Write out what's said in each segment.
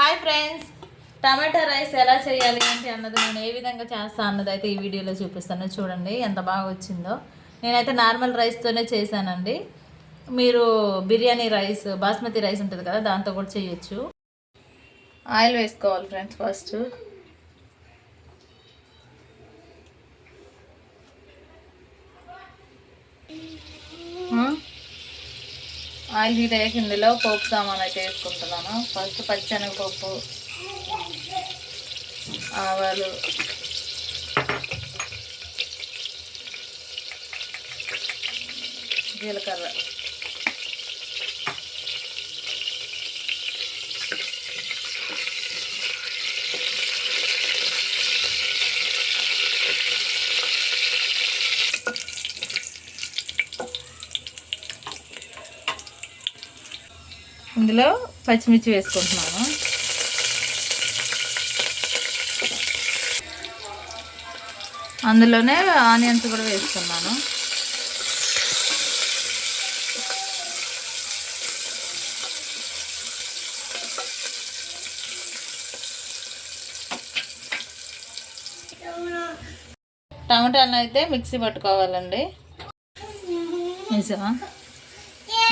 Hi friends టమాటా rice ఎలా చేయాలి ఏంటి అన్నది నేను ఏ విధంగా చేస్తాను అన్నది అయితే ఈ వీడియోలో చూపిస్తాను. చూడండి ఎంత బాగా వచ్చిందో. నేనైతే నార్మల్ రైస్తోనే చేశానండి. మీరు బిర్యానీ రైస్ బాస్మతి రైస్ ఉంటుంది కదా దాంతో కూడా చేయొచ్చు. ఆయిల్ వేసుకోవాలి ఫ్రెండ్స్ ఫస్ట్. ఆయిల్ హీట్ అయ్యాక ఇందులో పోపు సామాన్ అయితే వేసుకుంటున్నాను. ఫస్ట్ పచ్చనగపప్పు ఆవాలు జీలకర్ర. ఇందులో పచ్చిమిర్చి వేసుకుంటున్నాను. అందులోనే ఆనియన్స్ కూడా వేసుకున్నాను. టమాటాలను అయితే మిక్సీ పట్టుకోవాలండి. నిజమా?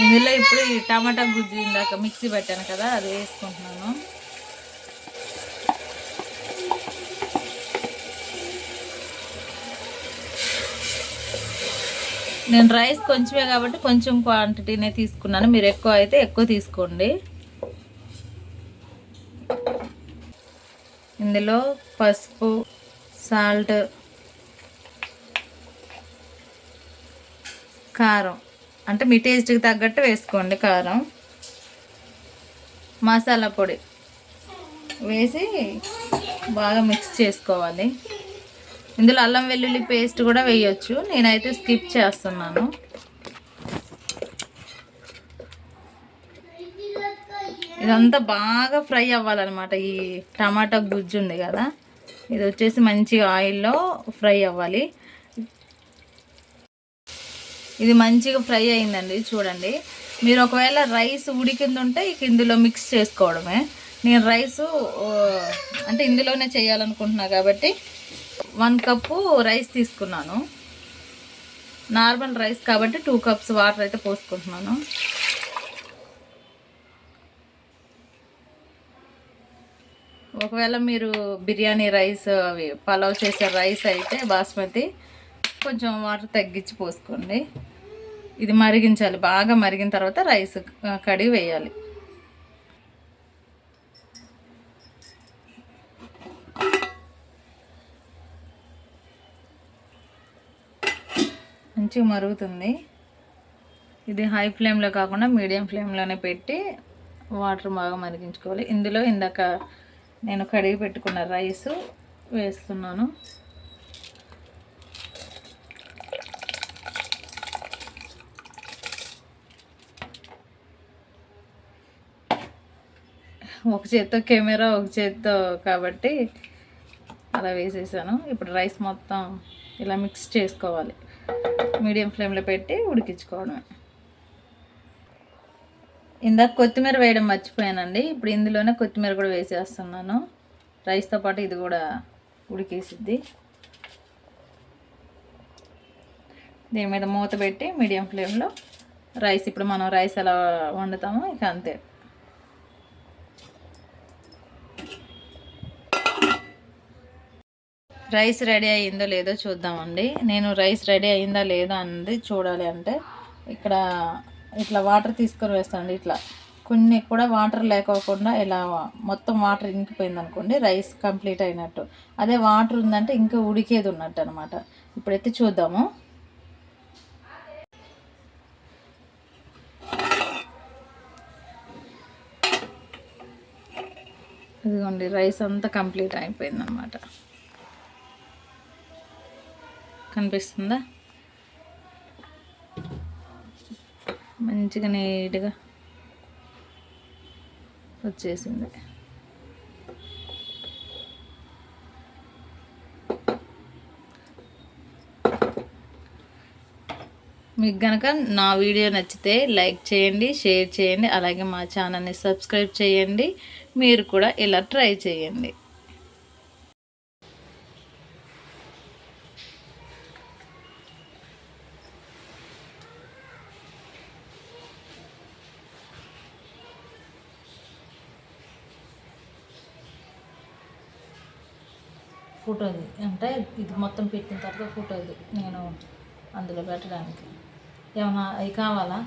ఇందులో ఇప్పుడు ఈ టమాటా గుజ్జు ఇందాక మిక్సీ పెట్టాను కదా అది వేసుకుంటున్నాను. నేను రైస్ కొంచెమే కాబట్టి కొంచెం క్వాంటిటీనే తీసుకున్నాను. మీరు ఎక్కువ అయితే ఎక్కువ తీసుకోండి. ఇందులో పసుపు సాల్ట్ కారం. అంటే మీ టేస్ట్కి తగ్గట్టు వేసుకోండి కారం. మసాలా పొడి వేసి బాగా మిక్స్ చేసుకోవాలి. ఇందులో అల్లం వెల్లుల్లి పేస్ట్ కూడా వేయొచ్చు. నేనైతే స్కిప్ చేస్తున్నాను. ఇదంతా బాగా ఫ్రై అవ్వాలన్నమాట. ఈ టమాటా గుజ్జు ఉంది కదా ఇది వచ్చేసి మంచిగా ఆయిల్లో ఫ్రై అవ్వాలి. ఇది మంచిగా ఫ్రై అయిందండి చూడండి. మీరు ఒకవేళ రైస్ ఉడికింది ఉంటే ఇక ఇందులో మిక్స్ చేసుకోవడమే. నేను రైసు అంటే ఇందులోనే చేయాలనుకుంటున్నా కాబట్టి వన్ కప్పు రైస్ తీసుకున్నాను. నార్మల్ రైస్ కాబట్టి టూ కప్స్ వాటర్ అయితే పోసుకుంటున్నాను. ఒకవేళ మీరు బిర్యానీ రైస్ అవి పలావ్ చేసే రైస్ అయితే బాస్మతి కొంచెం వాటర్ తగ్గించి పోసుకోండి. ఇది మరిగించాలి. బాగా మరిగిన తర్వాత రైస్ కడిగి వేయాలి. మంచిగా మరుగుతుంది. ఇది హై ఫ్లేమ్లో కాకుండా మీడియం ఫ్లేమ్లోనే పెట్టి వాటర్ బాగా మరిగించుకోవాలి. ఇందులో ఇందాక నేను కడిగి పెట్టుకున్న రైస్ వేస్తున్నాను. ఒక చేత్తో కెమెరా ఒక చేత్తో కాబట్టి అలా వేసేసాను. ఇప్పుడు రైస్ మొత్తం ఇలా మిక్స్ చేసుకోవాలి. మీడియం ఫ్లేమ్లో పెట్టి ఉడికించుకోవడమే. ఇందాక కొత్తిమీర వేయడం మర్చిపోయానండి. ఇప్పుడు ఇందులోనే కొత్తిమీర కూడా వేసేస్తున్నాను. రైస్తో పాటు ఇది కూడా ఉడికేసిద్ది. దీని మీద మూత పెట్టి మీడియం ఫ్లేమ్లో రైస్. ఇప్పుడు మనం రైస్ ఎలా వండుతామో ఇక అంతే. రైస్ రెడీ అయ్యిందో లేదో చూద్దామండి. నేను రైస్ రెడీ అయిందా లేదా అన్నది చూడాలి అంటే ఇక్కడ ఇట్లా వాటర్ తీసుకొని వేస్తానండి. ఇట్లా కొన్ని కూడా వాటర్ లేకోకుండా ఇలా మొత్తం వాటర్ ఇంకిపోయింది అనుకోండి రైస్ కంప్లీట్ అయినట్టు. అదే వాటర్ ఉందంటే ఇంకా ఉడికేది ఉన్నట్టు అనమాట ఇప్పుడైతే చూద్దాము. ఇదిగోండి రైస్ అంతా కంప్లీట్ అయిపోయింది అనమాట కనిపిస్తుందా? మంచిగా నీట్గా వచ్చేసింది. మీకు కనుక నా వీడియో నచ్చితే లైక్ చేయండి షేర్ చేయండి అలాగే మా ఛానల్ని సబ్స్క్రైబ్ చేయండి. మీరు కూడా ఇలా ట్రై చేయండి. ఫోటోది అంటే ఇది మొత్తం పెట్టిన తర్వాత ఫోటోది నేను అందులో పెట్టడానికి. ఏమైనా అవి కావాలా?